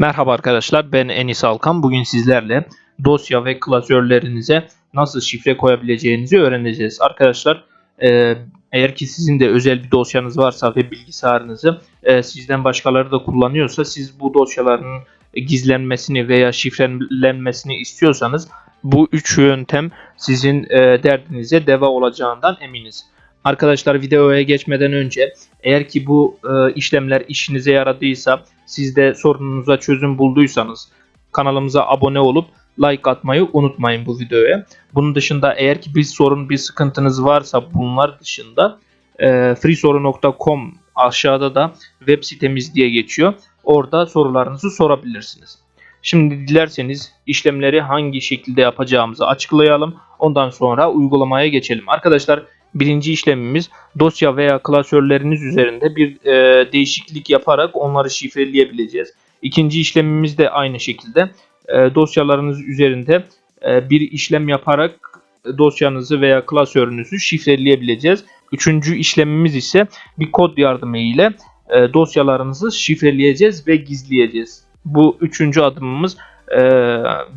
Merhaba arkadaşlar ben Enis Alkan. Bugün sizlerle dosya ve klasörlerinize nasıl şifre koyabileceğinizi öğreneceğiz. Arkadaşlar e, eğer ki sizin de özel bir dosyanız varsa ve bilgisayarınızı e, sizden başkaları da kullanıyorsa siz bu dosyaların gizlenmesini veya şifrelenmesini istiyorsanız bu üç yöntem sizin e, derdinize deva olacağından eminiz. Arkadaşlar videoya geçmeden önce eğer ki bu e, işlemler işinize yaradıysa siz de sorununuza çözüm bulduysanız kanalımıza abone olup like atmayı unutmayın bu videoya. Bunun dışında eğer ki bir sorun bir sıkıntınız varsa bunlar dışında e, freesoru.com aşağıda da web sitemiz diye geçiyor. Orada sorularınızı sorabilirsiniz. Şimdi dilerseniz işlemleri hangi şekilde yapacağımızı açıklayalım. Ondan sonra uygulamaya geçelim. Arkadaşlar birinci işlemimiz dosya veya klasörleriniz üzerinde bir e, değişiklik yaparak onları şifreleyebileceğiz. İkinci işlemimiz de aynı şekilde e, dosyalarınız üzerinde e, bir işlem yaparak dosyanızı veya klasörünüzü şifreleyebileceğiz. Üçüncü işlemimiz ise bir kod yardımı ile e, dosyalarınızı şifreleyeceğiz ve gizleyeceğiz. Bu üçüncü adımımız e,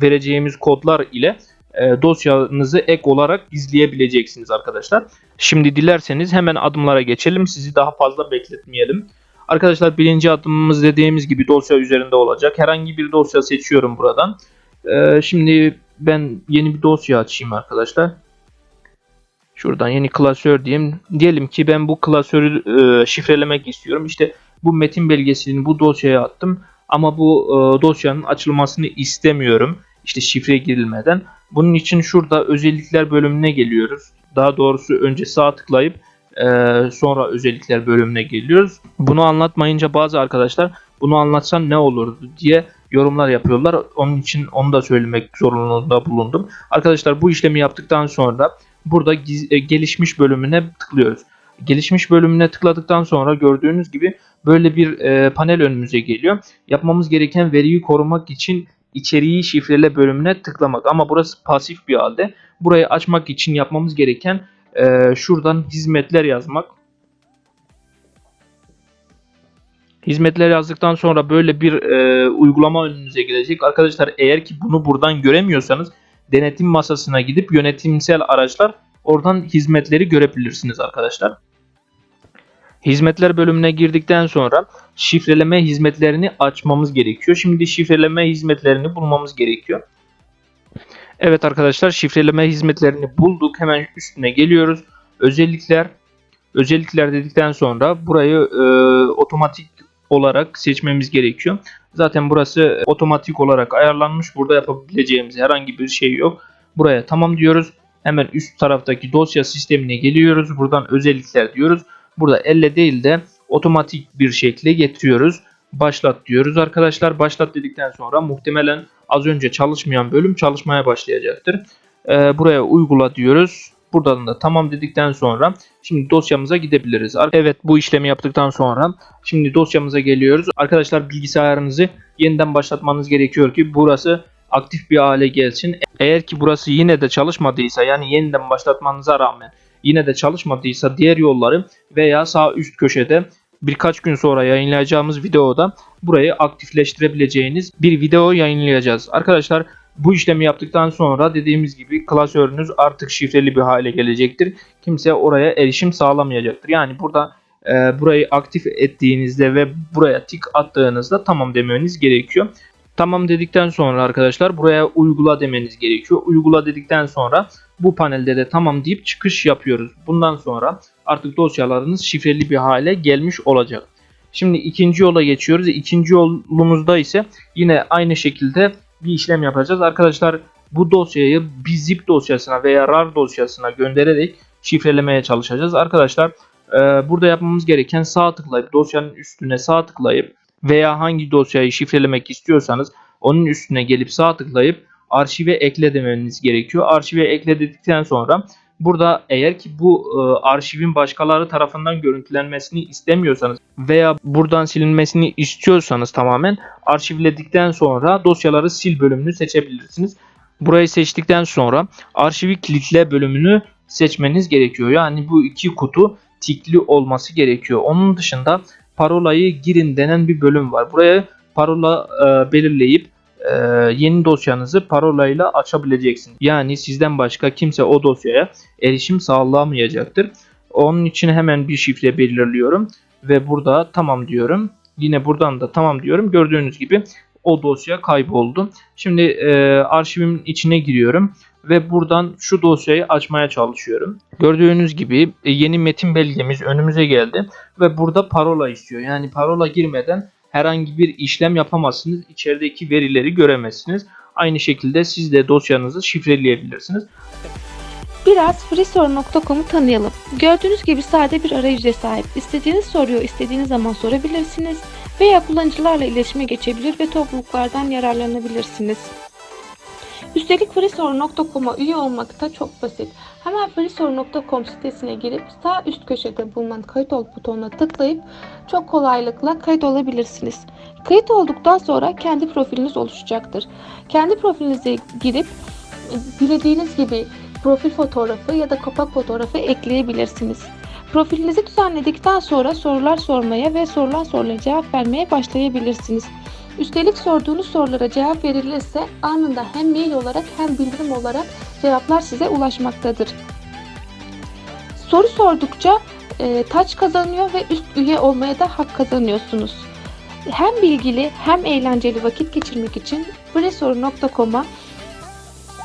vereceğimiz kodlar ile e, dosyanızı ek olarak gizleyebileceksiniz arkadaşlar. Şimdi dilerseniz hemen adımlara geçelim. Sizi daha fazla bekletmeyelim. Arkadaşlar birinci adımımız dediğimiz gibi dosya üzerinde olacak. Herhangi bir dosya seçiyorum buradan. E, şimdi ben yeni bir dosya açayım arkadaşlar. Şuradan yeni klasör diyeyim. Diyelim ki ben bu klasörü e, şifrelemek istiyorum. İşte bu metin belgesini bu dosyaya attım. Ama bu dosyanın açılmasını istemiyorum. İşte şifre girilmeden. Bunun için şurada özellikler bölümüne geliyoruz. Daha doğrusu önce sağ tıklayıp e, sonra özellikler bölümüne geliyoruz. Bunu anlatmayınca bazı arkadaşlar bunu anlatsan ne olurdu diye yorumlar yapıyorlar. Onun için onu da söylemek zorunluluğunda bulundum. Arkadaşlar bu işlemi yaptıktan sonra burada e, gelişmiş bölümüne tıklıyoruz. Gelişmiş bölümüne tıkladıktan sonra gördüğünüz gibi böyle bir e, panel önümüze geliyor. Yapmamız gereken veriyi korumak için içeriği şifrele bölümüne tıklamak. Ama burası pasif bir halde. Burayı açmak için yapmamız gereken e, şuradan hizmetler yazmak. Hizmetler yazdıktan sonra böyle bir e, uygulama önünüze gelecek. Arkadaşlar eğer ki bunu buradan göremiyorsanız denetim masasına gidip yönetimsel araçlar oradan hizmetleri görebilirsiniz arkadaşlar. Hizmetler bölümüne girdikten sonra şifreleme hizmetlerini açmamız gerekiyor. Şimdi şifreleme hizmetlerini bulmamız gerekiyor. Evet arkadaşlar şifreleme hizmetlerini bulduk. Hemen üstüne geliyoruz. Özellikler özellikler dedikten sonra burayı e, otomatik olarak seçmemiz gerekiyor. Zaten burası otomatik olarak ayarlanmış. Burada yapabileceğimiz herhangi bir şey yok. Buraya tamam diyoruz. Hemen üst taraftaki dosya sistemine geliyoruz. Buradan özellikler diyoruz. Burada elle değil de otomatik bir şekilde getiriyoruz. Başlat diyoruz arkadaşlar. Başlat dedikten sonra muhtemelen az önce çalışmayan bölüm çalışmaya başlayacaktır. Ee, buraya uygula diyoruz. Buradan da tamam dedikten sonra şimdi dosyamıza gidebiliriz. Evet bu işlemi yaptıktan sonra şimdi dosyamıza geliyoruz. Arkadaşlar bilgisayarınızı yeniden başlatmanız gerekiyor ki burası aktif bir hale gelsin. Eğer ki burası yine de çalışmadıysa yani yeniden başlatmanıza rağmen yine de çalışmadıysa diğer yolları veya sağ üst köşede birkaç gün sonra yayınlayacağımız videoda burayı aktifleştirebileceğiniz bir video yayınlayacağız. Arkadaşlar bu işlemi yaptıktan sonra dediğimiz gibi klasörünüz artık şifreli bir hale gelecektir. Kimse oraya erişim sağlamayacaktır. Yani burada e, burayı aktif ettiğinizde ve buraya tik attığınızda tamam demeniz gerekiyor. Tamam dedikten sonra arkadaşlar buraya uygula demeniz gerekiyor. Uygula dedikten sonra bu panelde de tamam deyip çıkış yapıyoruz. Bundan sonra artık dosyalarınız şifreli bir hale gelmiş olacak. Şimdi ikinci yola geçiyoruz. İkinci yolumuzda ise yine aynı şekilde bir işlem yapacağız. Arkadaşlar bu dosyayı bir zip dosyasına veya rar dosyasına göndererek şifrelemeye çalışacağız. Arkadaşlar burada yapmamız gereken sağ tıklayıp dosyanın üstüne sağ tıklayıp veya hangi dosyayı şifrelemek istiyorsanız onun üstüne gelip sağ tıklayıp arşive ekle demeniz gerekiyor. Arşive ekle dedikten sonra burada eğer ki bu e, arşivin başkaları tarafından görüntülenmesini istemiyorsanız veya buradan silinmesini istiyorsanız tamamen arşivledikten sonra dosyaları sil bölümünü seçebilirsiniz. Burayı seçtikten sonra arşivi kilitle bölümünü seçmeniz gerekiyor. Yani bu iki kutu tikli olması gerekiyor. Onun dışında parolayı girin denen bir bölüm var. Buraya parola e, belirleyip e, yeni dosyanızı parolayla açabileceksiniz. Yani sizden başka kimse o dosyaya erişim sağlayamayacaktır. Onun için hemen bir şifre belirliyorum ve burada tamam diyorum. Yine buradan da tamam diyorum. Gördüğünüz gibi o dosya kayboldu. Şimdi e, arşivimin içine giriyorum ve buradan şu dosyayı açmaya çalışıyorum. Gördüğünüz gibi e, yeni metin belgemiz önümüze geldi ve burada parola istiyor. Yani parola girmeden herhangi bir işlem yapamazsınız. İçerideki verileri göremezsiniz. Aynı şekilde siz de dosyanızı şifreleyebilirsiniz. Biraz freesorun.com'u tanıyalım. Gördüğünüz gibi sade bir arayüze sahip. İstediğiniz soruyu istediğiniz zaman sorabilirsiniz veya kullanıcılarla iletişime geçebilir ve topluluklardan yararlanabilirsiniz. Üstelik freesorun.com'a üye olmak da çok basit. Hemen freesorun.com sitesine girip sağ üst köşede bulunan kayıt ol butonuna tıklayıp çok kolaylıkla kayıt olabilirsiniz. Kayıt olduktan sonra kendi profiliniz oluşacaktır. Kendi profilinize girip dilediğiniz gibi profil fotoğrafı ya da kapak fotoğrafı ekleyebilirsiniz. Profilinizi düzenledikten sonra sorular sormaya ve sorulan sorulara cevap vermeye başlayabilirsiniz. Üstelik sorduğunuz sorulara cevap verilirse anında hem mail olarak hem bildirim olarak cevaplar size ulaşmaktadır. Soru sordukça e, taç kazanıyor ve üst üye olmaya da hak kazanıyorsunuz. Hem bilgili hem eğlenceli vakit geçirmek için freesoru.com'a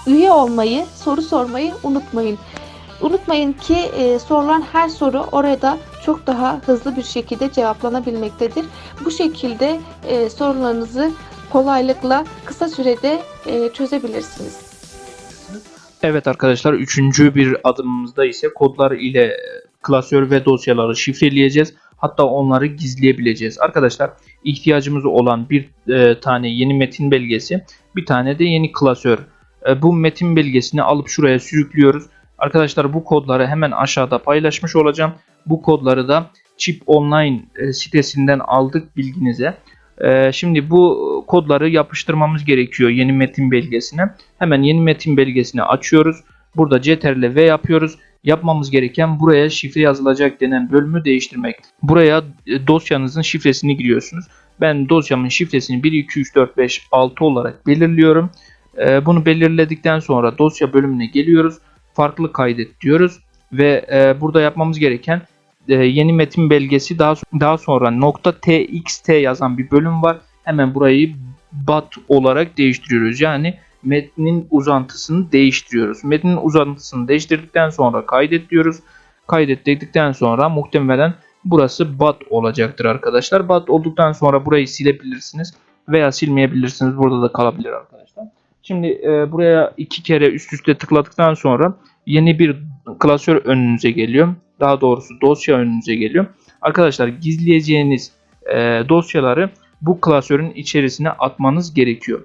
üye olmayı, soru sormayı unutmayın. Unutmayın ki e, sorulan her soru orada çok daha hızlı bir şekilde cevaplanabilmektedir. Bu şekilde e, sorularınızı kolaylıkla kısa sürede e, çözebilirsiniz. Evet arkadaşlar üçüncü bir adımımızda ise kodlar ile e, klasör ve dosyaları şifreleyeceğiz. Hatta onları gizleyebileceğiz. Arkadaşlar ihtiyacımız olan bir e, tane yeni metin belgesi, bir tane de yeni klasör. E, bu metin belgesini alıp şuraya sürüklüyoruz. Arkadaşlar bu kodları hemen aşağıda paylaşmış olacağım. Bu kodları da Chip Online e, sitesinden aldık bilginize. E, şimdi bu kodları yapıştırmamız gerekiyor yeni metin belgesine. Hemen yeni metin belgesini açıyoruz. Burada CTRL V yapıyoruz. Yapmamız gereken buraya şifre yazılacak denen bölümü değiştirmek. Buraya e, dosyanızın şifresini giriyorsunuz. Ben dosyamın şifresini 1, 2, 3, 4, 5, 6 olarak belirliyorum. Bunu belirledikten sonra dosya bölümüne geliyoruz. Farklı kaydet diyoruz ve e, burada yapmamız gereken e, yeni metin belgesi daha daha sonra nokta .txt yazan bir bölüm var. Hemen burayı bat olarak değiştiriyoruz. Yani metnin uzantısını değiştiriyoruz. Metnin uzantısını değiştirdikten sonra kaydet diyoruz. Kaydet dedikten sonra muhtemelen burası bat olacaktır arkadaşlar. Bat olduktan sonra burayı silebilirsiniz veya silmeyebilirsiniz. Burada da kalabilir arkadaşlar. Şimdi e, buraya iki kere üst üste tıkladıktan sonra yeni bir klasör önünüze geliyor. Daha doğrusu dosya önünüze geliyor. Arkadaşlar gizleyeceğiniz e, dosyaları bu klasörün içerisine atmanız gerekiyor.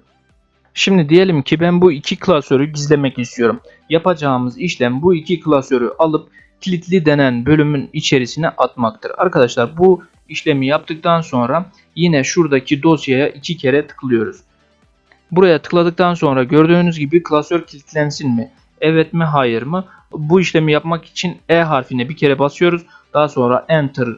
Şimdi diyelim ki ben bu iki klasörü gizlemek istiyorum. Yapacağımız işlem bu iki klasörü alıp kilitli denen bölümün içerisine atmaktır. Arkadaşlar bu işlemi yaptıktan sonra yine şuradaki dosyaya iki kere tıklıyoruz. Buraya tıkladıktan sonra gördüğünüz gibi klasör kilitlensin mi? Evet mi hayır mı? Bu işlemi yapmak için E harfine bir kere basıyoruz. Daha sonra Enter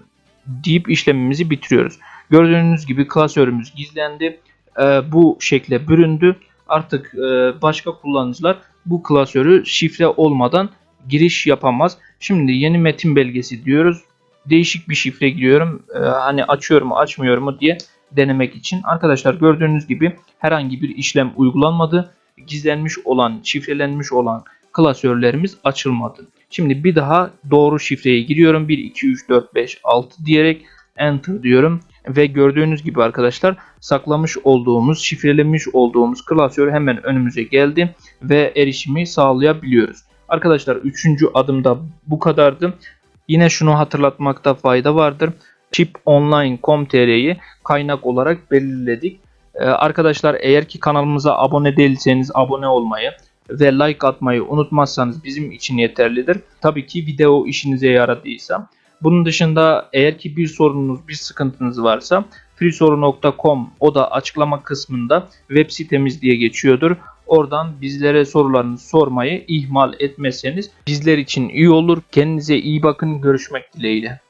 deyip işlemimizi bitiriyoruz. Gördüğünüz gibi klasörümüz gizlendi. Ee, bu şekle büründü. Artık e, başka kullanıcılar bu klasörü şifre olmadan giriş yapamaz. Şimdi yeni metin belgesi diyoruz. Değişik bir şifre giriyorum. Ee, hani açıyor mu açmıyor diye denemek için. Arkadaşlar gördüğünüz gibi herhangi bir işlem uygulanmadı. Gizlenmiş olan, şifrelenmiş olan klasörlerimiz açılmadı. Şimdi bir daha doğru şifreye giriyorum. 1, 2, 3, 4, 5, 6 diyerek Enter diyorum. Ve gördüğünüz gibi arkadaşlar saklamış olduğumuz, şifrelemiş olduğumuz klasör hemen önümüze geldi. Ve erişimi sağlayabiliyoruz. Arkadaşlar 3. adımda bu kadardı. Yine şunu hatırlatmakta fayda vardır. chiponline.com.tr'yi kaynak olarak belirledik. Ee, arkadaşlar eğer ki kanalımıza abone değilseniz abone olmayı ve like atmayı unutmazsanız bizim için yeterlidir. Tabii ki video işinize yaradıysa. Bunun dışında eğer ki bir sorununuz, bir sıkıntınız varsa freesoru.com o da açıklama kısmında web sitemiz diye geçiyordur. Oradan bizlere sorularınızı sormayı ihmal etmezseniz bizler için iyi olur. Kendinize iyi bakın. Görüşmek dileğiyle.